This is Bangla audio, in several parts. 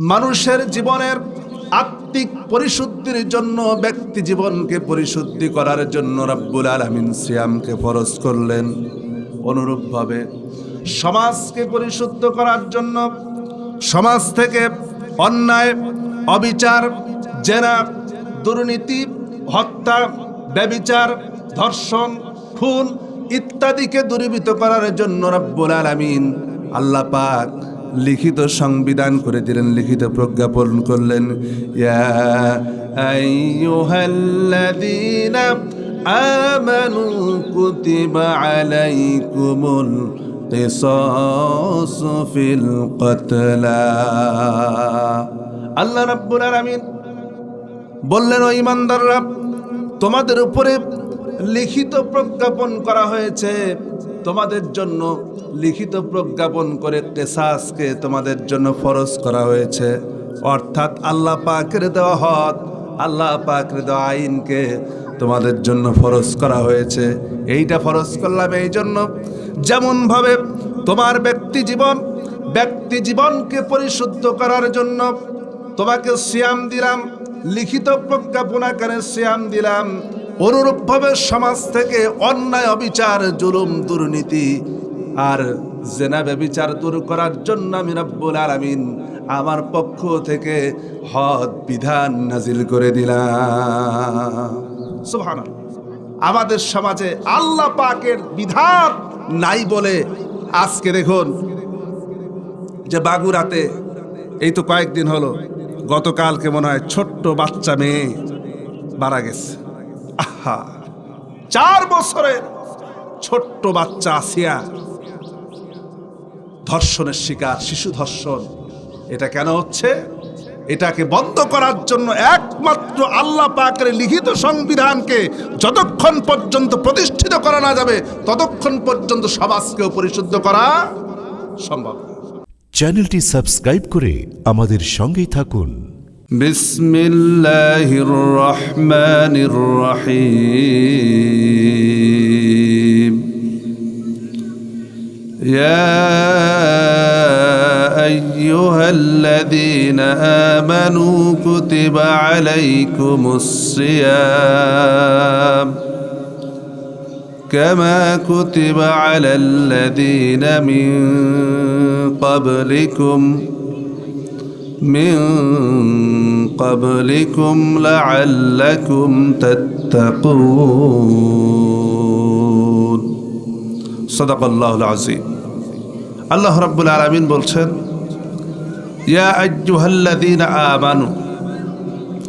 মানুষের জীবনের আত্মিক পরিশুদ্ধির জন্য ব্যক্তি জীবনকে পরিশুদ্ধি করার জন্য রব্বুল আলমিন সিয়ামকে ফরজ করলেন। অনুরূপভাবে সমাজকে পরিশুদ্ধ করার জন্য সমাজ থেকে অন্যায়, অবিচার, জেনা, দুর্নীতি, হত্যা, ব্যবিচার, ধর্ষণ, খুন ইত্যাদিকে দূরীভূত করার জন্য রব্বুল আলামিন আল্লাহ পাক লিখিত সংবিধান করে দিলেন, লিখিত প্রজ্ঞাপন করলেন। আমানু কুতিবা আলাইকুমুল কিসাসু ফিল কতলা। আল্লাহ রাব্বুল আলামিন বললেন, ও ইমানদাররা তোমাদের উপরে লিখিত প্রজ্ঞাপন করা হয়েছে। তোমাদের জন্য লিখিত প্রজ্ঞাপন করে কেসাসকে তোমাদের জন্য ফরজ করা হয়েছে। অর্থাৎ আল্লাহ পাকের দেওয়া হদ আল্লাহ পাকের দেওয়া আইনকে তোমাদের জন্য ফরজ করা হয়েছে। এইটা ফরজ করলাম এই জন্য। যেমনভাবে তোমার ব্যক্তি জীবন, ব্যক্তি জীবনকে পরিশুদ্ধ করার জন্য তোমাকে সিয়াম দিলাম, লিখিত প্রজ্ঞাপন আকারে সিয়াম দিলাম অনুরূপভাবে সমাজ থেকে অন্যায়, অবিচার, জুলুম, দুর্নীতি আর জেনা ব্যবিচার দূর করার জন্য আমি রব্বুল আলামিন আমার পক্ষ থেকে হদ, বিধান নাজিল করে দিলাম। আমাদের সমাজে আল্লাহ পাকের বিধান নাই বলে আজকে দেখুন যে বাগুরাতে, এই তো কয়েকদিন হলো, গতকালকে মনে হয় ছোট্ট বাচ্চা মেয়ে মারা গেছে। আহা চার বছরের ছোট্ট বাচ্চা আসিয়া ধর্ষণের শিকার, শিশু ধর্ষণ, এটা কেন হচ্ছে? এটাকে বন্ধ করার জন্য একমাত্র আল্লাহ পাকের লিখিত সংবিধানকে যতক্ষণ পর্যন্ত প্রতিষ্ঠিত করা না যাবে, ততক্ষণ পর্যন্ত সমাজকেও পরিশুদ্ধ করা সম্ভব। চ্যানেলটি সাবস্ক্রাইব করে আমাদের সঙ্গেই থাকুন। بسم الله الرحمن الرحيم. يا أيها الذين آمنوا كتب عليكم الصيام كما كتب على الذين من قبلكم. من قبلكم لعلكم تتقون صدق الله العظيم আল্লাহ রাব্বুল আলামিন বলছেন ইয়া আইয়ুহাল্লাযীনা আমানু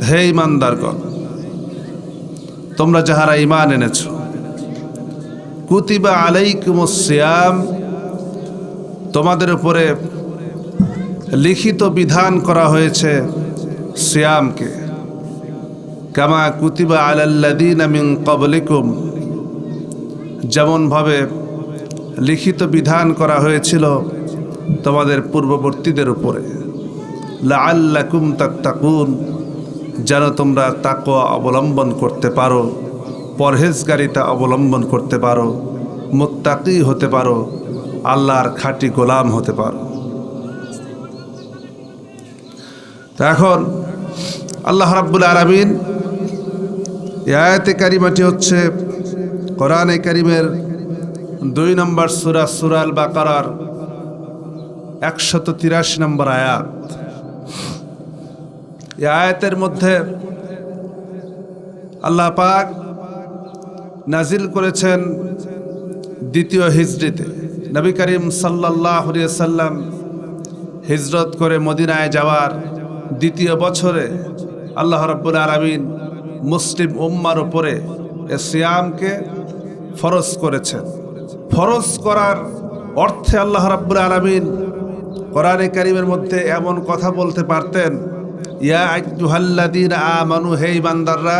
হে ঈমানদারগণ তোমরা যাহারা ঈমান এনেছো কুতিবা আলাইকুমুস সিয়াম তোমাদের উপরে লিখিত বিধান করা হয়েছে সিয়ামকে। কামা কুতিবা আলাল্লাদিন মিন কবলিকুম যেমনভাবে লিখিত বিধান করা হয়েছিল তোমাদের পূর্ববর্তীদের উপরে। লাআল্লাকুম তাত্তাকুন, যেন তোমরা তাকওয়া অবলম্বন করতে পারো, পরহেজগারিতা অবলম্বন করতে পারো, মুত্তাকি হতে পারো, আল্লাহর খাঁটি গোলাম হতে পারো তো এখন আল্লাহ রাব্বুল আলমিন আয়াতে কারিমাটি হচ্ছে কোরআনে কারিমের দুই নম্বর সুরা সুরাল বা বাকারার একশত তিরাশি নম্বর আয়াত। এই আয়াতের মধ্যে আল্লাহ পাক নাজিল করেছেন দ্বিতীয় হিজড়িতে নবী করিম সাল্লাহ সাল্লাম হিজরত করে মদিনায় যাওয়ার দ্বিতীয় বছরে আল্লাহ রাব্বুল আলমিন মুসলিম উম্মার উপরে এ সিয়ামকে ফরজ করেছেন। ফরজ করার অর্থে আল্লাহ রাব্বুল আলমিন কোরআনে কারিমের মধ্যে এমন কথা বলতে পারতেন, ইয়া আইয়ুহাল্লাযীনা আমানু, হে ইমানদাররা,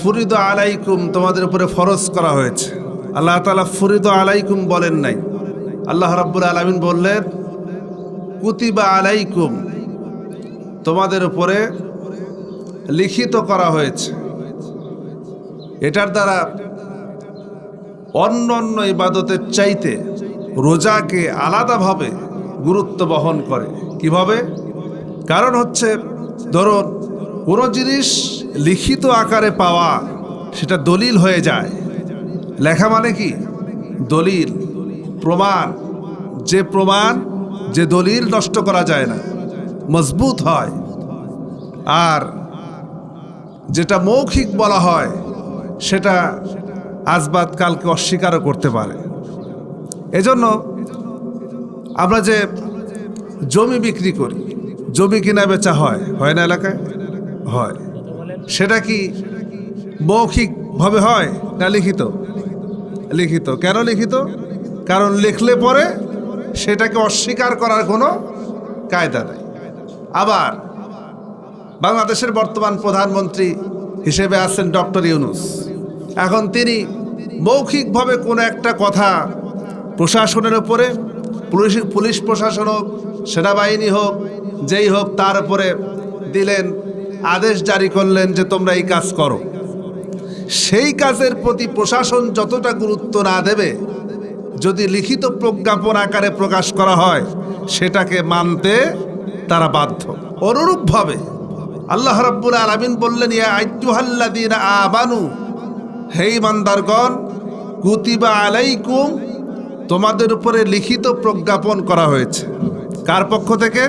ফুরিদ আলাইকুম, তোমাদের উপরে ফরজ করা হয়েছে। আল্লাহ তাআলা ফুরিদ আলাইকুম বলেন নাই। আল্লাহ রাব্বুল আলামিন বললেন, কুতিবা আলাইকুম তোমাদের উপরে লিখিত করা হয়েছে। এটার দ্বারা অন্য অন্য ইবাদতের চাইতে রোজাকে আলাদাভাবে গুরুত্ব বহন করে। কীভাবে? কারণ হচ্ছে, ধরুন, কোনো জিনিস লিখিত আকারে পাওয়া, সেটা দলিল হয়ে যায়। লেখা মানে কি? দলিল, প্রমাণ। যে প্রমাণ, যে দলিল নষ্ট করা যায় না। মজবুত হয়। আর যেটা মৌখিক বলা হয়, সেটা আজবাদ কালকে অস্বীকারও করতে পারে। এজন্য আমরা যে জমি বিক্রি করি, জমি কিনা বেচা হয় হয় না এলাকায়? হয়। সেটা কি মৌখিকভাবে হয় না লিখিত? লিখিত। কেন লিখিত? কারণ লিখলে পরে সেটাকে অস্বীকার করার কোনো কায়দা নেই। আবার বাংলাদেশের বর্তমান প্রধানমন্ত্রী হিসেবে আছেন ডক্টর ইউনুস। এখন তিনি মৌখিকভাবে কোনো একটা কথা প্রশাসনের উপরে, পুলিশ পুলিশ প্রশাসন হোক, সেনাবাহিনী হোক, যেই হোক, তার উপরে দিলেন, আদেশ জারি করলেন যে তোমরা এই কাজ করো। সেই কাজের প্রতি প্রশাসন যতটা গুরুত্ব না দেবে, যদি লিখিত প্রজ্ঞাপন আকারে প্রকাশ করা হয়, সেটাকে মানতে তারা বাধ্য। অনুরূপভাবে আল্লাহ রাব্বুল আলামিন বললেন, ইয়া আইয়ুহাল্লাযীনা আমানু, হে ইমানদারগণ কুতিবা আলাইকুম, তোমাদের উপরে লিখিত প্রজ্ঞাপন করা হয়েছে। কার পক্ষ থেকে?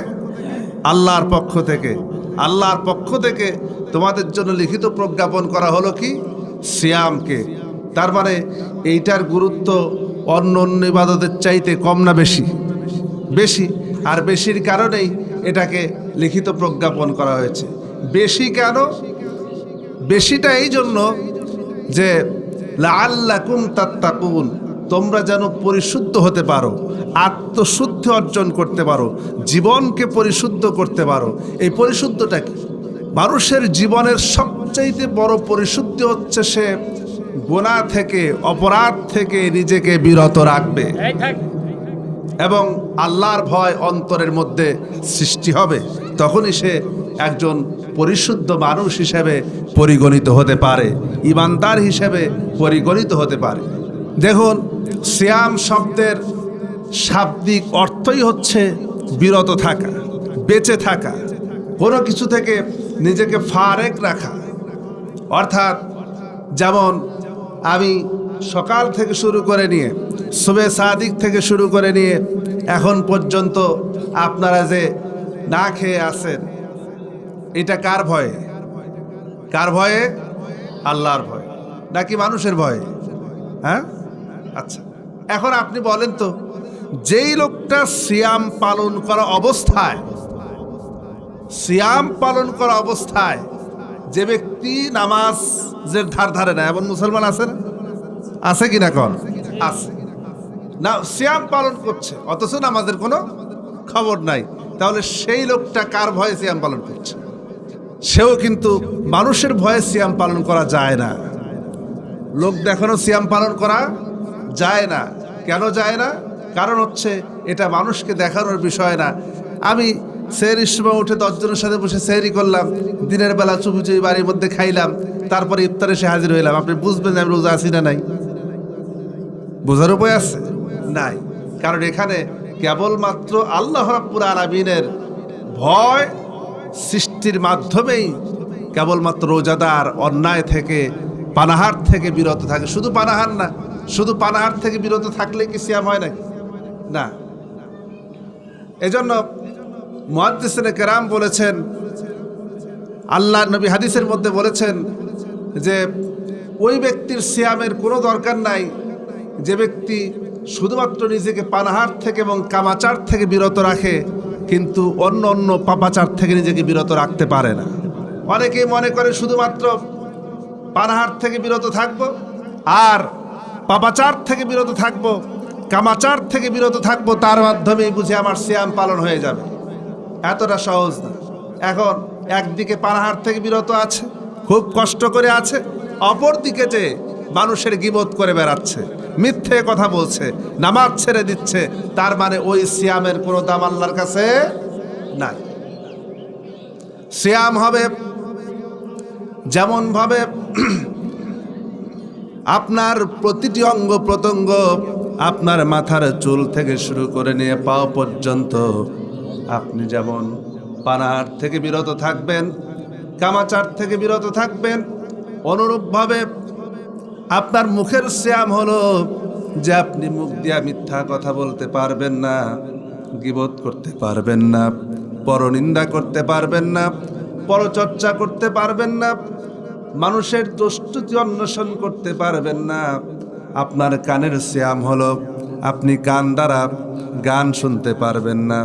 আল্লাহর পক্ষ থেকে। আল্লাহর পক্ষ থেকে তোমাদের জন্য লিখিত প্রজ্ঞাপন করা হলো কি? সিয়ামকে। তার মানে এইটার গুরুত্ব অন্য অন্য ইবাদতের চাইতে কম না বেশি। বেশি। আর বেশির কারণেই এটাকে লিখিত প্রজ্ঞাপন করা হয়েছে। বেশি কেন? বেশিটা এই জন্য যে লাল্লাকুম তাত্তাকুন, তোমরা যেন পরিশুদ্ধ হতে পারো, আত্মশুদ্ধি অর্জন করতে পারো, জীবনকে পরিশুদ্ধ করতে পারো। এই পরিশুদ্ধটা কি? মানুষের জীবনের সবচাইতে বড় পরিশুদ্ধি হচ্ছে সে গোনা থেকে, অপরাধ থেকে নিজেকে বিরত রাখবে। এবং আল্লাহর ভয় অন্তরের মধ্যে সৃষ্টি হবে, তখনই সে একজন পরিশুদ্ধ মানুষ হিসেবে পরিগণিত হতে পারে, ইমানদার হিসেবে পরিগণিত হতে পারে। দেখুন, সিয়াম শব্দের শাব্দিক অর্থই হচ্ছে বিরত থাকা, বেঁচে থাকা, কোনো কিছু থেকে নিজেকে ফারেক রাখা। অর্থাৎ, যেমন আমি সকাল থেকে শুরু করে নিয়ে শুভে সাদিক থেকে শুরু করে নিয়ে এখন পর্যন্ত আপনারা যে না খেয়ে আছেন, এটা কার ভয়ে? কার ভয়ে? আল্লাহর ভয়ে। নাকি মানুষের ভয়ে? হ্যাঁ? আচ্ছা। এখন আপনি বলেন তো, যেই লোকটা সিয়াম পালন করা অবস্থায়, সিয়াম পালন করা অবস্থায় যে ব্যক্তি নামাজের ধার ধারে না, এমন মুসলমান আছে না? আছে কি না কন? আছে। না, সিয়াম পালন করছে, অথচ নামাজের কোনো খবর নাই। তাহলে সেই লোকটা কার ভয়ে সিয়াম পালন করছে? সেও কিন্তু মানুষের ভয়ে সিয়াম পালন করা যায় না। লোক দেখানো সিয়াম পালন করা যায় না। কেন যায় না? কারণ হচ্ছে এটা মানুষকে দেখানোর বিষয় না। আমি সেহরির সময় উঠে দশজনের সাথে বসে সেহরি করলাম, দিনের বেলা চুপি বাড়ির মধ্যে খাইলাম, তারপরে ইফতারে সে হাজির হইলাম। আপনি বুঝবেন আমি রোজা আছি না নাই। বোঝার উপায় আছে? নাই। কারণ এখানে কেবলমাত্র আল্লাহ রাব্বুল আলামিনের ভয় সৃষ্টির মাধ্যমেই কেবলমাত্র রোজাদার অন্যায় থেকে, পানাহার থেকে বিরত থাকে। শুধু পানাহার না, শুধু পানাহার থেকে বিরত থাকলে কি সিয়াম হয় নাকি? না। এজন্য মুহাদ্দিসিনে কেরাম বলেছেন আল্লাহ নবী হাদিসের মধ্যে বলেছেন যে, ওই ব্যক্তির সিয়ামের কোনো দরকার নাই। যে ব্যক্তি শুধুমাত্র নিজেকে পানাহার থেকে এবং কামাচার থেকে বিরত রাখে, কিন্তু অন্য অন্য পাপাচার থেকে নিজেকে বিরত রাখতে পারে না। অনেকেই মনে করে শুধুমাত্র পানাহার থেকে বিরত থাকব আর পাপাচার থেকে বিরত থাকব, কামাচার থেকে বিরত থাকব, তার মাধ্যমেই বুঝে আমার সিয়াম পালন হয়ে যাবে। এতটা সহজ না। এখন একদিকে পানাহার থেকে বিরত আছে, খুব কষ্ট করে আছে অপর দিকে যে মানুষের গিবত করে বেড়াচ্ছে। মিথ্যে কথা বলছে, নামাজ ছেড়ে দিচ্ছে, তার মানে ওই সিয়ামের কোনো দাম আল্লাহর কাছে নাই। সিয়াম হবে যেমনভাবে আপনার প্রতিটি অঙ্গ প্রত্যঙ্গ আপনার মাথার চুল থেকে শুরু করে নিয়ে পাও পর্যন্ত আপনি যেমন পানার থেকে বিরত থাকবেন, কামাচার থেকে বিরত থাকবেন, অনুরূপভাবে আপনার মুখের শ্যাম হলো যে আপনি মুখ দিয়া মিথ্যা কথা বলতে পারবেন না, গিবত করতে পারবেন না, পরনিন্দা করতে পারবেন না, পরচর্চা করতে পারবেন না, মানুষের দোস্তুতি অন্বেষণ করতে পারবেন না। আপনার কানের শ্যাম হলো আপনি কান দ্বারা গান শুনতে পারবেন না,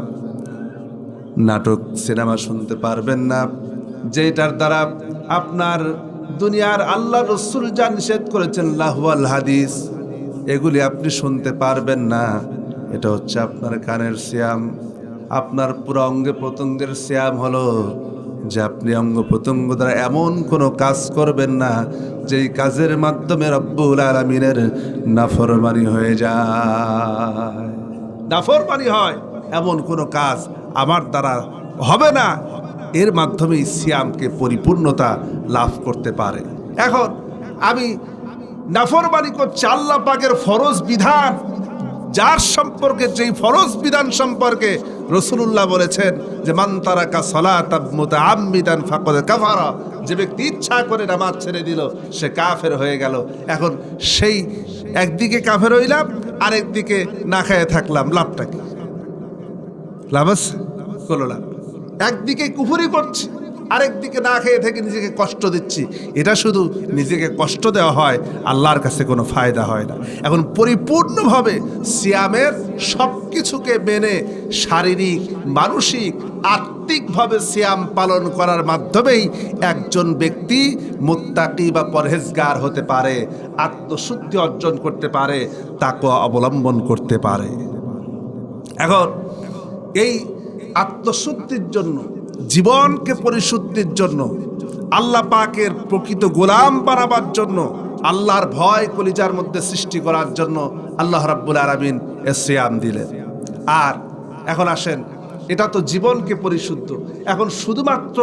নাটক, সিনেমা শুনতে পারবেন না যেটার দ্বারা আপনার দুনিয়ার আল্লাহ রসুল যা নিষেধ করেছেন লাহওয়াল হাদিস, এগুলি আপনি শুনতে পারবেন না। এটা হচ্ছে আপনার কানের শ্যাম আপনার পুরো অঙ্গে প্রত্যঙ্গের শ্যাম হলো যে আপনি অঙ্গ প্রত্যঙ্গ দ্বারা এমন কোনো কাজ করবেন না, যেই কাজের মাধ্যমে রব্বুল আলমিনের নাফরমানি হয়ে যায়। নাফরমানি হয় এমন কোনো কাজ আমার দ্বারা হবে না। এর মাধ্যমেই সিয়ামকে পরিপূর্ণতা লাভ করতে পারে। এখন আমি নাফরমানি করছি আল্লাহ পাকের ফরজ বিধান, যার সম্পর্কে, যেই ফরজ বিধান সম্পর্কে রসুল্লাহ বলেছেন যে মান্তারাকা সলাত আমিদান ফাকদ কাফারা। যে ব্যক্তি ইচ্ছা করে নামাজ ছেড়ে দিল, সে কাফের হয়ে গেল। এখন সেই একদিকে কাফের হইলাম, আরেকদিকে না খেয়ে থাকলাম। লাভটা কি? লাভ আছে? কোনো লাভ। একদিকে কুফুরি করছি, আরেকদিকে না খেয়ে থেকে নিজেকে কষ্ট দিচ্ছি। এটা শুধু নিজেকে কষ্ট দেওয়া হয়, আল্লাহর কাছে কোনো ফায়দা হয় না। এখন পরিপূর্ণভাবে সিয়ামের সব কিছুকে মেনে শারীরিক, মানসিক, আত্মিকভাবে সিয়াম পালন করার মাধ্যমেই একজন ব্যক্তি মুত্তাকি বা পরহেজগার হতে পারে, আত্মশুদ্ধি অর্জন করতে পারে তাকে অবলম্বন করতে পারে। এখন এই আত্মশুদ্ধির জন্য, জীবনকে পরিশুদ্ধির জন্য, আল্লাহ পাকের প্রকৃত গোলাম বানাবার জন্য, আল্লাহর ভয় কলিজার মধ্যে সৃষ্টি করার জন্য আল্লাহ রাব্বুল আরামিন এ সিয়াম দিলেন। আর এখন আসেন, এটা তো জীবনকে পরিশুদ্ধ। এখন শুধুমাত্র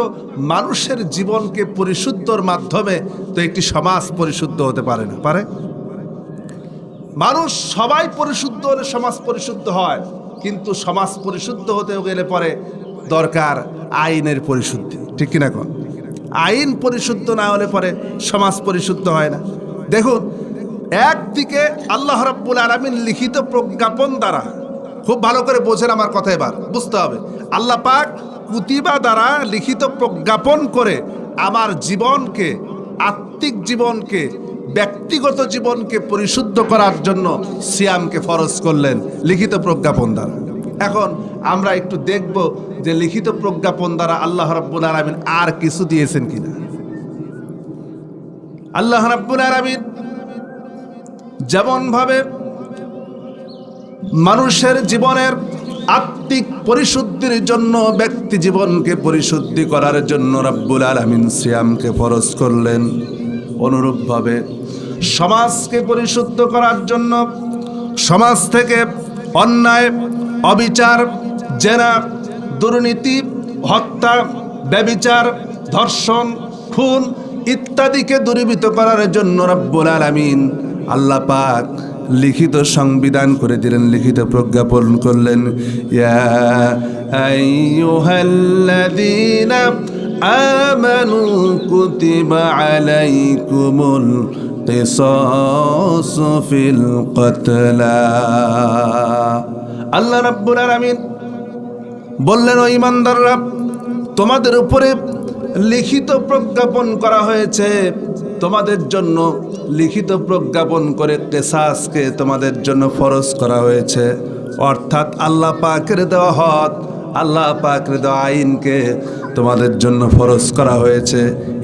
মানুষের জীবনকে পরিশুদ্ধর মাধ্যমে তো একটি সমাজ পরিশুদ্ধ হতে পারে না, পারে? মানুষ সবাই পরিশুদ্ধ হলে সমাজ পরিশুদ্ধ হয়। কিন্তু সমাজ পরিশুদ্ধ হতে গেলে পরে দরকার আইনের পরিশুদ্ধি। ঠিক কিনা কন? আইন পরিশুদ্ধ না হলে পরে সমাজ পরিশুদ্ধ হয় না। দেখুন, একদিকে আল্লাহ রাব্বুল আলামিন লিখিত প্রজ্ঞাপন দ্বারা, খুব ভালো করে বোঝেন আমার কথা এবার, বুঝতে হবে। আল্লাহ পাক কুতিবা দ্বারা লিখিত প্রজ্ঞাপন করে আমার জীবনকে, আত্মিক জীবনকে ব্যক্তিগত জীবনকে পরিশুদ্ধ করার জন্য সিয়ামকে ফরজ করলেন লিখিত প্রজ্ঞাপন দ্বারা। এখন আমরা একটু দেখব যে লিখিত প্রজ্ঞাপন দ্বারা আল্লাহ রাব্বুল আলামিন আর কিছু দিয়েছেন কিনা। আল্লাহ রাব্বুল আলামিন যেমন ভাবে মানুষের জীবনের আত্মিক পরিশুদ্ধির জন্য ব্যক্তি জীবনকে পরিশুদ্ধি করার জন্য রাব্বুল আলামিন সিয়ামকে ফরজ করলেন। অনুরূপভাবে সমাজকে পরিশুদ্ধ করার জন্য সমাজ থেকে অন্যায়, অবিচার, জেনা, দুর্নীতি, হত্যা, ব্যবিচার, ধর্ষণ, খুন ইত্যাদিকে দূরীভূত করার জন্য রব্বুল আলামিন আল্লাহ পাক লিখিত সংবিধান করে দিলেন, লিখিত প্রজ্ঞাপন করলেন। ইয়া আমানু কুতিবা আলাইকুমুল কিসাসু ফিল কতলা আল্লাহ রাব্বুল আলামিন বললেন, ও ইমানদাররা তোমাদের উপরে লিখিত প্রজ্ঞাপন করা হয়েছে। তোমাদের জন্য লিখিত প্রজ্ঞাপন করে কেসাসকে তোমাদের জন্য ফরজ করা হয়েছে। অর্থাৎ আল্লাহ পাকের দেওয়া হত আল্লাহ পাকের দেওয়া আইনকে তোমাদের জন্য ফরজ করা হয়েছে।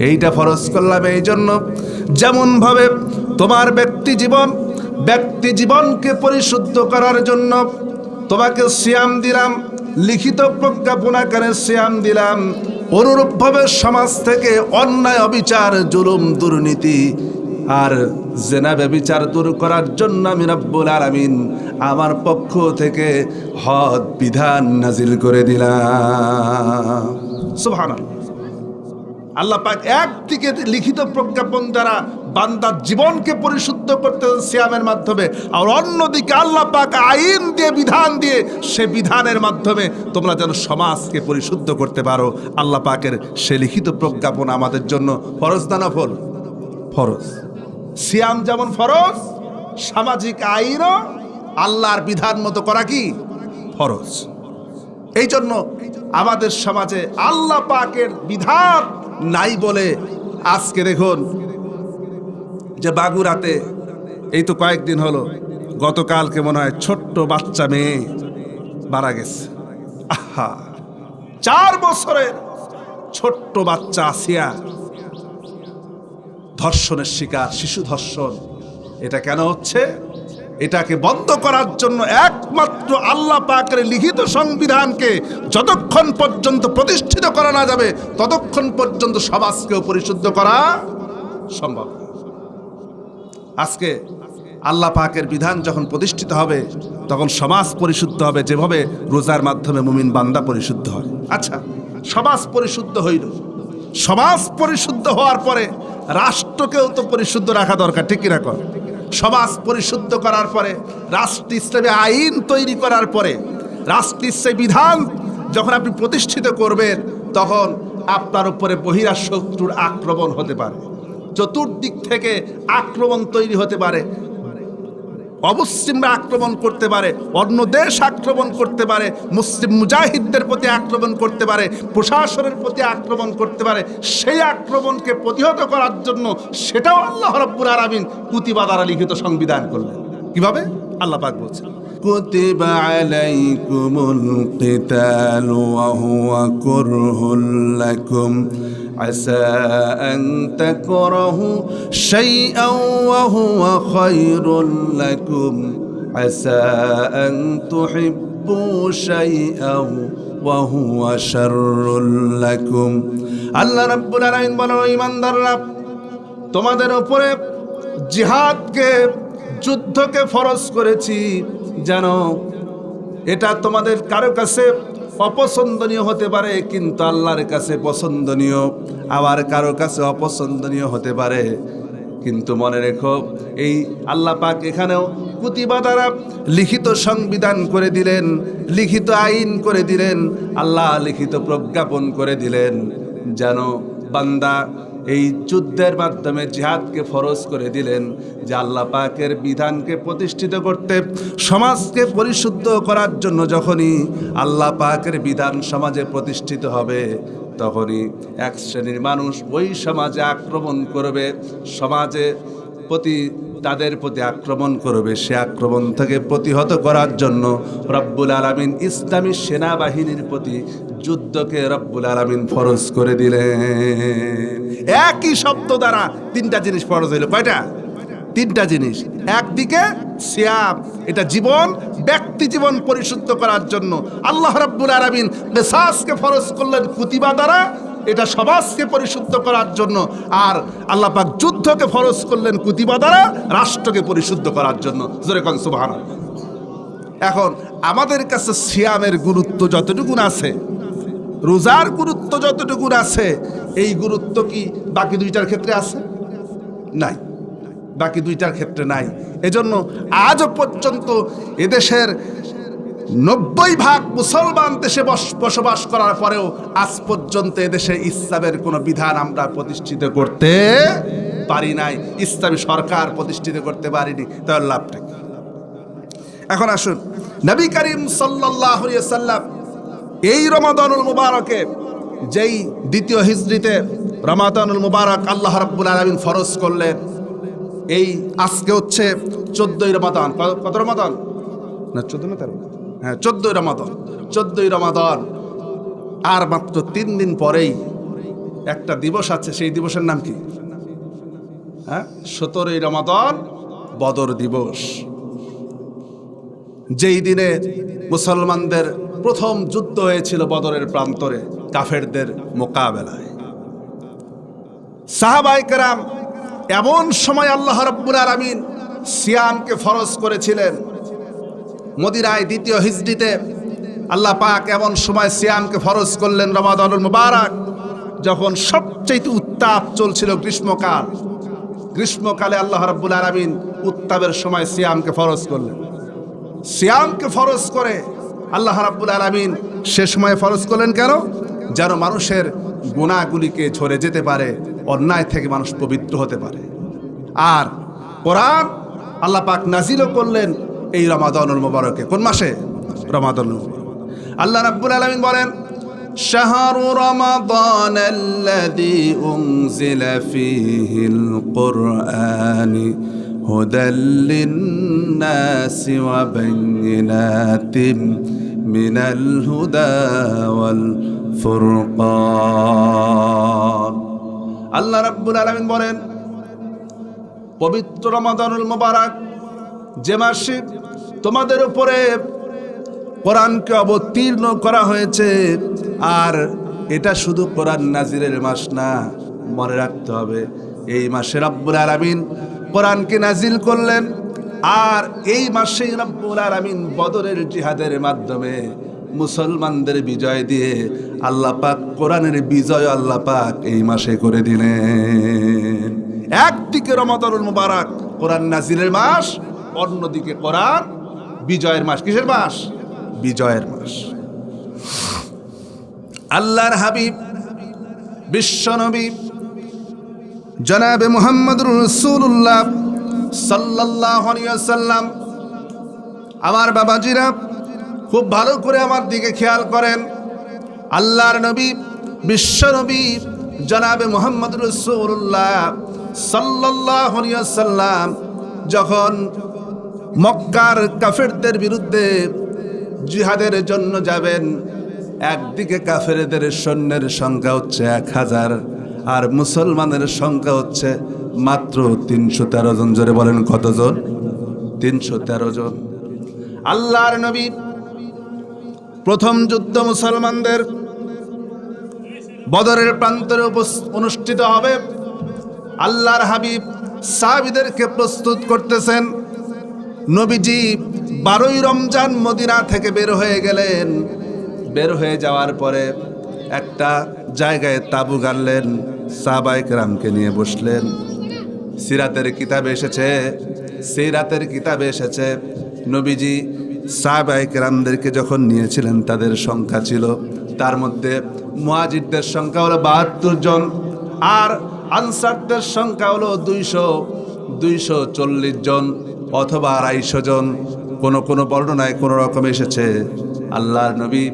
এইটা ফরজ করলাম এই জন্য যেমনভাবে তোমার ব্যক্তি জীবন, ব্যক্তি জীবনকে পরিশুদ্ধ করার জন্য তোমাকে সিয়াম দিলাম, লিখিত প্রজ্ঞাপন আকারে সিয়াম দিলাম। অনুরূপভাবে সমাজ থেকে অন্যায়, অবিচার, জুলুম, দুর্নীতি আর জেনা ব্যবিচার দূর করার জন্য আমি রব্বুল আলামিন আমার পক্ষ থেকে হদ, বিধান নাজিল করে দিলাম। আল্লাহ পাক একদিকে লিখিত প্রজ্ঞাপন দ্বারা বান্দার জীবনকে পরিশুদ্ধ করতে সিয়ামের মাধ্যমে, আর অন্যদিকে আল্লাহ পাক আইন দিয়ে, বিধান দিয়ে সে বিধানের মাধ্যমে তোমরা যেন সমাজকে পরিশুদ্ধ করতে পারো। আল্লাহ পাকের সে লিখিত প্রজ্ঞাপন আমাদের জন্য ফরজ দানা ফল ফরজ। সিয়াম যেমন ফরজ, সামাজিক আইনও আল্লাহর বিধান মতো করা কি? ফরজ। এই জন্য আমাদের সমাজে আল্লাহ পাকের বিধান নাই বলে আজকে দেখুন যে বাগুরাতে, এই তো কয়েকদিন হলো, গতকালকে মনে হয় ছোট্ট বাচ্চা মেয়ে মারা গেছে আহা, চার বছরের ছোট্ট বাচ্চা আসিয়া ধর্ষণের শিকার, শিশু ধর্ষণ, এটা কেন হচ্ছে এটাকে বন্ধ করার জন্য একমাত্র আল্লাহ পাকের লিখিত সংবিধানকে যতক্ষণ পর্যন্ত প্রতিষ্ঠিত করা না যাবে, ততক্ষণ পর্যন্ত সমাজকেও পরিশুদ্ধ করা সম্ভব। আজকে আল্লাহ পাকের বিধান যখন প্রতিষ্ঠিত হবে, তখন সমাজ পরিশুদ্ধ হবে। যেভাবে রোজার মাধ্যমে মুমিন বান্দা পরিশুদ্ধ হয়। আচ্ছা সমাজ পরিশুদ্ধ হইল। সমাজ পরিশুদ্ধ হওয়ার পরে রাষ্ট্রকেও তো পরিশুদ্ধ রাখা দরকার, ঠিক কিনা কর সমাজ পরিশুদ্ধ করার পরে, রাষ্ট্র ইসলামী আইন তৈরি করার পরে, রাষ্ট্র ইসলামী বিধান যখন আপনি প্রতিষ্ঠিত করবেন, তখন আপনার উপরে বহিরা শত্রুর আক্রমণ হতে পারে। চতুর্দিক থেকে আক্রমণ তৈরি হতে পারে অমুসলিমরা আক্রমণ করতে পারে অন্য দেশ আক্রমণ করতে পারে মুসলিম মুজাহিদদের প্রতি আক্রমণ করতে পারে প্রশাসনের প্রতি আক্রমণ করতে পারে সেই আক্রমণকে প্রতিহত করার জন্য সেটাও আল্লাহ রব্বুল আলামিন কুতিবা দ্বারা লিখিত সংবিধান করলেন কিভাবে আল্লাহ পাক বলছেন كتب عليكم القتال وهو كره لكم عسى أن تكرهوا شيئا وهو خير لكم عسى أن تحبوا شيئا وهو شر لكم আল্লাহ রাব্বুল আলামিন বলেন ও ঈমানদাররা তোমাদের উপরে জিহাদকে যুদ্ধকে ফরজ করেছি যেন এটা তোমাদের কারো কাছে অপছন্দনীয় হতে পারে, কিন্তু আল্লাহর কাছে পছন্দনীয়। আবার কারও কাছে অপছন্দনীয় হতে পারে, কিন্তু মনে রেখো, এই আল্লাহ পাক এখানেও কুতিবা দ্বারা লিখিত সংবিধান করে দিলেন, লিখিত আইন করে দিলেন, আল্লাহ লিখিত প্রজ্ঞাপন করে দিলেন, যেন বান্দা এই যুদ্ধের মাধ্যমে জিহাদকে ফরজ করে দিলেন যে আল্লাহ পাকের বিধানকে প্রতিষ্ঠিত করতে, সমাজকে পরিশুদ্ধ করার জন্য যখনই আল্লাহ পাকের বিধান সমাজে প্রতিষ্ঠিত হবে, তখনই এক শ্রেণির মানুষ ওই সমাজে আক্রমণ করবে, সমাজে প্রতি তাদের প্রতি আক্রমণ করবে, সে আক্রমণ থেকে প্রতিহত করার জন্য রব্বুল আলমিন ইসলামী সেনাবাহিনীর প্রতি যুদ্ধকে রব্বুল আলমিন ফরজ করে দিলেন। একই শব্দ দ্বারা তিনটা জিনিস ফরজ হইল। কয়টা? তিনটা জিনিস। একদিকে সিয়াম, এটা জীবন, ব্যক্তি জীবন পরিশুদ্ধ করার জন্য। আল্লাহ রাব্বুল আলামিন মেসাজকে ফরজ করলেন কুতিবা দ্বারা, এটা সমাজকে পরিশুদ্ধ করার জন্য। আর আল্লাহ পাক যুদ্ধকে ফরজ করলেন কুতিবা দ্বারা, রাষ্ট্রকে পরিশুদ্ধ করার জন্য। জোরে কন, সুবহানাল্লাহ। এখন আমাদের কাছে সিয়ামের গুরুত্ব যতটুকুন আছে রোজার গুরুত্ব যতটুকুন আছে, এই গুরুত্ব কি বাকি দুইটার ক্ষেত্রে আছে? নাই। বাকি দুইটার ক্ষেত্রে নাই। এজন্য আজও পর্যন্ত এদেশের নব্বই ভাগ মুসলমান দেশে বস- বসবাস করার পরেও আজ পর্যন্ত এদেশে ইসলামের কোনো বিধান আমরা প্রতিষ্ঠিত করতে পারি নাই। ইসলামী সরকার প্রতিষ্ঠিত করতে পারিনি, তাহলে লাভটা এখন আসুন। নবী করিম সাল্লাহ সাল্লাম এই রমাদানুল মুবারকে, যেই দ্বিতীয় হিজড়িতে রমাদানুল মুবারক আল্লাহ রাব্বুল আলামিন ফরজ করলেন, এই আজকে হচ্ছে চোদ্দই রমাদান। কত রমাদান? না, চোদ্দ না তেরো? হ্যাঁ চোদ্দই রমাদান। চোদ্দই রমাদান। আর মাত্র তিন দিন পরেই একটা দিবস আছে, সেই দিবসের নাম কি? হ্যাঁ সতেরোই রমাদান বদর দিবস। যেই দিনে মুসলমানদের প্রথম যুদ্ধ হয়েছিল বদরের প্রান্তরে, কাফেরদের মোকাবেলায়। সাহাবাই কেরাম এমন সময় আল্লাহ রব্বুল আলমিন সিয়ামকে ফরজ করেছিলেন। মদিরায় দ্বিতীয় হিজড়িতে আল্লাহ পাক এমন সময় সিয়ামকে ফরজ করলেন রমাদানুল মুবারক, যখন সবচেয়ে উত্তাপ চলছিল গ্রীষ্মকাল। গ্রীষ্মকালে আল্লাহ রাব্বুল আলামিন উত্তাপের সময় সিয়ামকে ফরজ করলেন। সিয়ামকে ফরজ করে আল্লাহ রাব্বুল আলামিন সে সময় ফরজ করলেন কেন যেন মানুষের গুণাগুলিকে ঝরে যেতে পারে অন্যায় থেকে মানুষ পবিত্র হতে পারে আর কোরআন আল্লাহ পাক নাজিলও করলেন এই রমাদানুল মোবারকে কোন মাসে রমাদানুল মোবারক আল্লাহ রাব্বুল আলামিন বলেন شهر رمضان الذي أنزل فيه القرآن هدى للناس وبينات من الهدى والفرقان আল্লাহ রাব্বুল আলামিন বলেন পবিত্র রমাদানুল মোবারক যে মাসে তোমাদের উপরে কোরআনকে অবতীর্ণ করা হয়েছে আর এটা শুধু কোরআন নাজিরের মাস না মনে রাখতে হবে এই মাসে রব্বুল আলামিন কোরআনকে নাজিল করলেন। আর এই মাসেই রব্বুল আলামিন বদরের জিহাদের মাধ্যমে মুসলমানদের বিজয় দিয়ে আল্লাহ পাক কোরআনের বিজয় আল্লাহ পাক এই মাসে করে দিলেন। একদিকে রমাদানুল মুবারক কোরআন নাজিলের মাস, অন্যদিকে কোরআন বিজয়ের মাস। কিসের মাস? বিজয়ের মাস। আল্লাহর হাবিব বিশ্বনবী জনাবে মোহাম্মদ রসুল্লাহ সাল্লাহ সাল্লাম আমার বাবাজিরা খুব ভালো করে আমার দিকে খেয়াল করেন। আল্লাহর নবী বিশ্বনবী জনাবে মোহাম্মদ রসুল্লাহ সাল্লাহ সাল্লাম যখন মক্কার কাফেরদের বিরুদ্ধে জিহাদের জন্য যাবেন, একদিকে কাফেরদের সৈন্যের সংখ্যা হচ্ছে এক হাজার। আর মুসলমানের সংখ্যা হচ্ছে মাত্র তিনশো তেরো জন। জোরে বলেন কতজন? তিনশো তেরো জন। আল্লাহর নবী প্রথম যুদ্ধ মুসলমানদের বদরের প্রান্তরে অনুষ্ঠিত হবে। আল্লাহর হাবিব সাহাবিদেরকে প্রস্তুত করতেছেন। নবীজি বারোই রমজান মদিনা থেকে বের হয়ে গেলেন। বের হয়ে যাওয়ার পরে একটা জায়গায় তাবু গাড়লেন সাহবাইক রামকে নিয়ে বসলেন। সিরাতের কিতাবে এসেছে, সিরাতের কিতাবে এসেছে, নবীজি সাহবাইক রামদেরকে যখন নিয়েছিলেন, তাদের সংখ্যা ছিল। তার মধ্যে মুয়াজিদদের সংখ্যা হলো বাহাত্তর জন, আর আনসারদের সংখ্যা হলো দুইশো দুইশো চল্লিশ জন অথবা আড়াইশো জন। কোনো কোনো বর্ণনায় কোনো রকম এসেছে, আল্লাহর নবী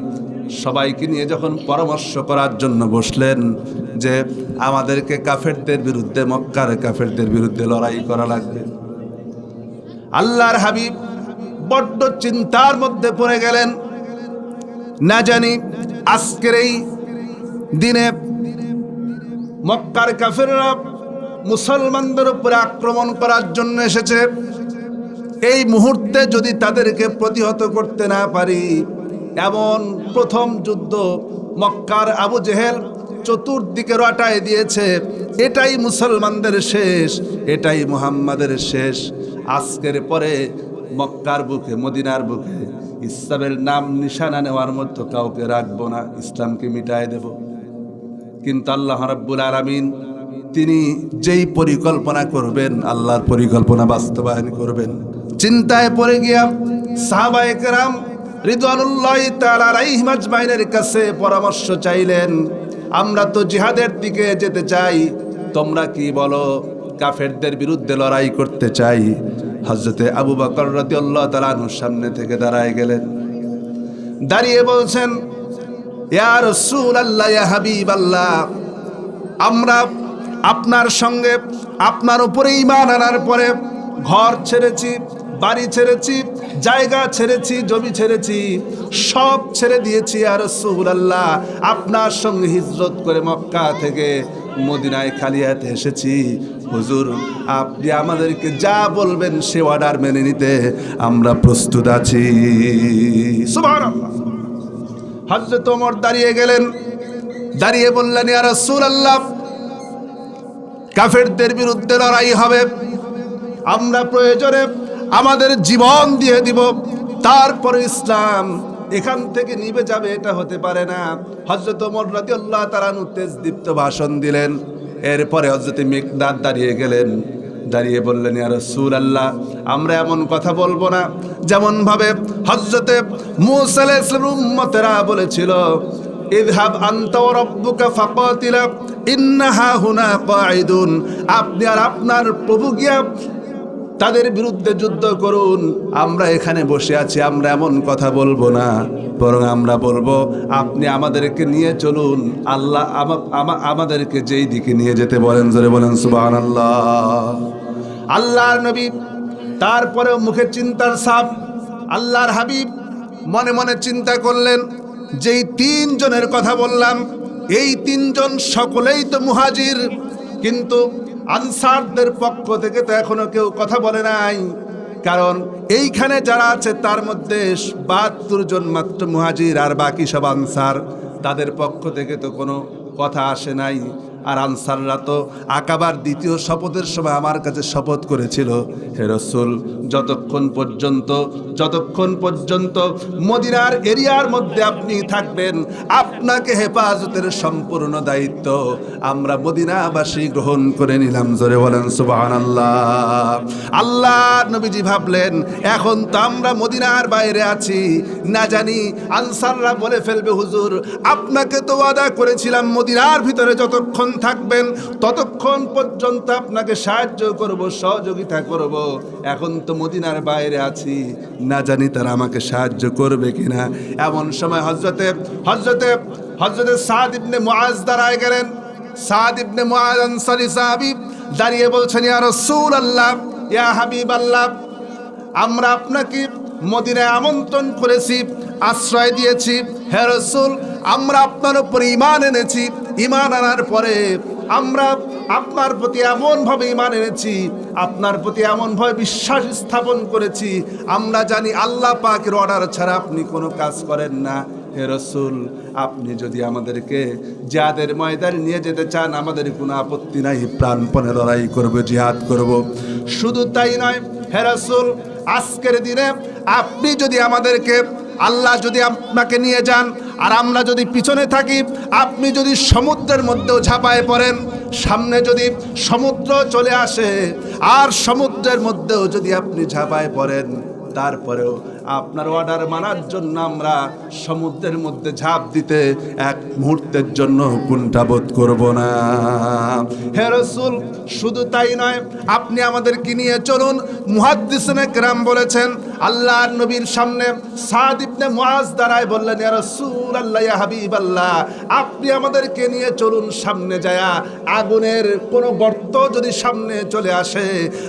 সবাইকে নিয়ে যখন পরামর্শ করার জন্য বসলেন যে আমাদেরকে কাফেরদের বিরুদ্ধে, মক্কার কাফেরদের বিরুদ্ধে লড়াই করা লাগবে। আল্লাহর হাবিব বড্ড চিন্তার মধ্যে পড়ে গেলেন। না জানি আজকের এই দিনে মক্কার কাফেররা মুসলমানদের উপরে আক্রমণ করার জন্য এসেছে। এই মুহূর্তে যদি তাদেরকে প্রতিহত করতে না পারি এমন প্রথম যুদ্ধ মক্কার আবু জেহেল চতুর্দিকে রটায় দিয়েছে। এটাই মুসলমানদের শেষ, এটাই মুহাম্মাদের শেষ। আজকের পরে মক্কার বুকে, মদিনার বুকে ইসলামের নাম নিশানা নেওয়ার মতো কাউকে রাখব না, ইসলামকে মিটায় দেব। কিন্তু আল্লাহ রাব্বুল আলামিন, তিনি যেই পরিকল্পনা করবেন, আল্লাহর পরিকল্পনা বাস্তবায়ন করবেন। চিন্তায় পড়ে গিয়া সাহাবায়ে কেরাম রিদওয়ানুল্লাহ তাআলা আলাইহিম আজমাইনের কাছে পরামর্শ চাইলেন, আমরা তো জিহাদের দিকে যেতে চাই, তোমরা কি বলো, কাফেরদের বিরুদ্ধে লড়াই করতে চাই? হযরতে আবু বকর তাআলা আনহুর সামনে থেকে দাঁড়ায় গেলেন। দাঁড়িয়ে বলছেন, ইয়া রাসূলুল্লাহ, ইয়া হাবিবাল্লাহ, আমরা আপনার সঙ্গে আপনার উপরে ইমান আনার পরে ঘর ছেড়েছি, বাড়ি ছেড়েছি জায়গা ছেড়েছি, জমি ছেড়েছি, সব ছেড়ে দিয়েছি আর আল্লাহ আপনার সঙ্গে হিজরত করে মক্কা থেকে মদিনায় খালিয়াতে এসেছি। হুজুর, আপনি আমাদেরকে যা বলবেন সে অর্ডার মেনে নিতে আমরা প্রস্তুত আছি। হজরত ওমর দাঁড়িয়ে গেলেন। দাঁড়িয়ে বললেন, ইয়া রাসূলুল্লাহ, কাফেরদের বিরুদ্ধে লড়াই হবে। আমরা প্রয়োজনে আমাদের জীবন দিয়ে দিব। তারপরে ইসলাম এখান থেকে নিবে যাবে, এটা হতে পারে না। হজরত ওমর রাদিয়াল্লাহু তাআলা তেজ দীপ্ত ভাষণ দিলেন। এরপরে হজরত মিকদাদ দাঁড়িয়ে গেলেন। দাঁড়িয়ে বললেন আর সুর আল্লাহ আমরা এমন কথা বলব না। যেমন ভাবে হজরতে মুসালেরা বলেছিল ইদহাব আনতা ওয়া ইন্নাহা হুনা কাঈদুন। আপনি আর আপনার প্রভু গিয়া তাদের বিরুদ্ধে যুদ্ধ করুন। আমরা এখানে বসে আছি, আমরা এমন কথা বলব না। বরং আমরা বলব, আপনি আমাদেরকে নিয়ে চলুন। আল্লাহ আমা- আমা- আমাদেরকে যেই দিকে নিয়ে যেতে বলেন, জোরে বলেন সুবাহ আল্লাহ আল্লাহর নবী, তারপরেও মুখে চিন্তার সাপ আল্লাহর হাবিব মনে মনে চিন্তা করলেন, যেই তিনজনের কথা বললাম, এই তিনজন সকলেই তো মুহাজির। কিন্তু আনসারদের পক্ষ থেকে তো এখনও কেউ কথা বলে নাই। কারণ এইখানে যারা আছে, তার মধ্যে বাহাত্তর জন মাত্র মুহাজির আর বাকি সব আনসার। তাদের পক্ষ থেকে তো কোনো কথা আসে নাই। আর আনসাররা তো আকাবার দ্বিতীয় শপথের সময় আমার কাছে শপথ করেছিল, হে রসুল, যতক্ষণ পর্যন্ত যতক্ষণ পর্যন্ত মদিনার এরিয়ার মধ্যে আপনি থাকবেন, আপনাকে হেফাজতের সম্পূর্ণ দায়িত্ব আমরা মদিনাবাসী গ্রহণ করে নিলাম। জোরে বলেন সুবাহান আল্লাহ আল্লাহ নবীজি ভাবলেন, এখন তো আমরা মদিনার বাইরে আছি। না জানি, আনসাররা বলে ফেলবে, হুজুর, আপনাকে তো ওয়াদা করেছিলাম মদিনার ভিতরে যতক্ষণ থাকবেন, ততক্ষণ পর্যন্ত আপনাকে সাহায্য করব, সহযোগিতা করব। এখন তো মদিনার বাইরে আছি, না জানি তারা আমাকে সাহায্য করবে কিনা। এমন সময় হজরতে হজরতে হজরতে সাদ ইবনে মুআজ দাঁড়ায় গেলেন। সাদ ইবনে মুআজ আনসারী সাহাবী দাঁড়িয়ে বলছেন, ইয়া রাসূলুল্লাহ, ইয়া হাবিবাল্লাহ, আমরা আপনাকে মদিনায় আমন্ত্রণ করেছি, আশ্রয় দিয়েছি। হে রসুল আমরা আপনার উপরে ইমান এনেছি। ইমান আনার পরে আমরা আপনার প্রতি এমনভাবে ইমান এনেছি, আপনার প্রতি এমনভাবে বিশ্বাস স্থাপন করেছি। আমরা জানি আল্লাহ পাকের অর্ডার ছাড়া আপনি কোনো কাজ করেন না। হে রসুল, আপনি যদি আমাদেরকে যাদের ময়দানে নিয়ে যেতে চান, আমাদের কোনো আপত্তি নাই। প্রাণপণে লড়াই করব, জিহাদ করব। শুধু তাই নয়, হে রসুল, আজকের দিনে আপনি যদি আমাদেরকে, আল্লাহ যদি আপনাকে নিয়ে যান আর আমরা যদি পিছনে থাকি, আপনি যদি সমুদ্রের মধ্যেও ঝাঁপায় পড়েন, সামনে যদি সমুদ্র চলে আসে, আর সমুদ্রের মধ্যেও যদি আপনি ঝাঁপায় পড়েন, তারপরেও আপনার অর্ডার মানার জন্য আমরা সমুদ্রের মধ্যে ঝাঁপ দিতে এক মুহূর্তের জন্য কুণ্ঠাবোধ করব না। হে রসুল, শুধু তাই নয়, আপনি আমাদেরকে নিয়ে চলুন। মুহাদ্দিসনে কেরাম বলেছেন, আল্লাহর নবীর সামনে সাদ ইবনে মুআজ দাঁড়ায় বললেন, ইয়া রাসূল আল্লাহ ইয়া হাবিব আল্লাহ আপনি আমাদেরকে নিয়ে চলুন সামনে যায়া। আগুনের কোনো গর্ত যদি সামনে চলে আসে,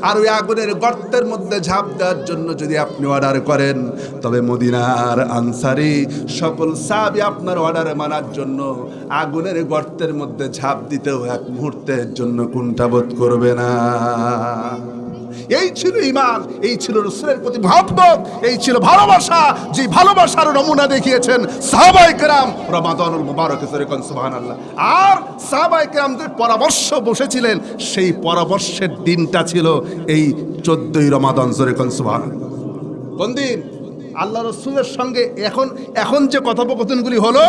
আর ওই আগুনের গর্তের মধ্যে ঝাঁপ দেওয়ার জন্য যদি আপনি অর্ডার করেন। তবে মদিনার আনসারি সকল সাবি আপনার অর্ডার মানার জন্য আগুনের গর্তের মধ্যে ঝাঁপ দিতেও এক মুহূর্তের জন্য কুণ্ঠাবোধ করবে না। এই ছিল ইমান এই ছিল রসুলের প্রতি মহব্বত, এই ছিল ভালোবাসা, যে ভালোবাসার নমুনা দেখিয়েছেন সাহাবাই কেরাম রমাদানুল মুবারক সুবহান আল্লাহ আর সাহাবাই কেরামদের পরামর্শ বসেছিলেন, সেই পরামর্শের দিনটা ছিল এই চোদ্দই রমাদান জোরেকন সুবহান কোন দিন? আল্লাহ রসুলের সঙ্গে এখন এখন যে কথোপকথনগুলি হলো,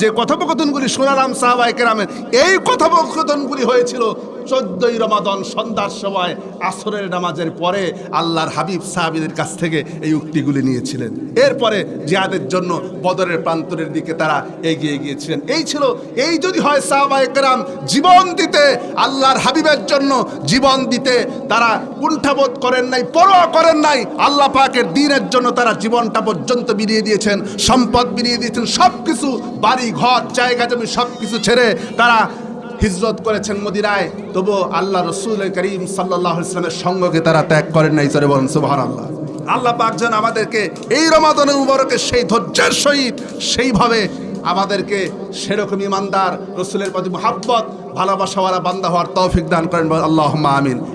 যে কথোপকথনগুলি শোনালাম সাহাবাহিকেরামের এই কথোপকথনগুলি হয়েছিল চোদ্দই রমাদন সন্ধ্যার সময় আসরের নামাজের পরে আল্লাহর হাবিব সাহাবিদের কাছ থেকে এই উক্তিগুলি নিয়েছিলেন। এরপরে জিহাদের জন্য বদরের প্রান্তরের দিকে তারা এগিয়ে গিয়েছিলেন। এই ছিল, এই যদি হয় সাহাবাই কেরাম জীবন দিতে, আল্লাহর হাবিবের জন্য জীবন দিতে তারা কুণ্ঠাবোধ করেন নাই, পরোয়া করেন নাই, আল্লাহ পাকের দিনের জন্য তারা জীবনটা পর্যন্ত বিলিয়ে দিয়েছেন, সম্পদ বিলিয়ে দিয়েছেন সব কিছু বাড়ি ঘর জায়গা জমি সব কিছু ছেড়ে তারা হিজরত করেছেন মদিরায় তবু আল্লাহ রসুল করিম সাল্লাহ ইসলামের সঙ্গকে তারা ত্যাগ করেন নাই চলে বলেন সুবাহ আল্লাহ আল্লাহ পাকজন আমাদেরকে এই রমাদন মুবারকের সেই ধৈর্যের সহিত সেইভাবে আমাদেরকে সেরকম ইমানদার, রসুলের প্রতি মোহাব্বত, ভালোবাসাওয়ালা বান্দা হওয়ার তৌফিক দান করেন আল্লাহ আমিন।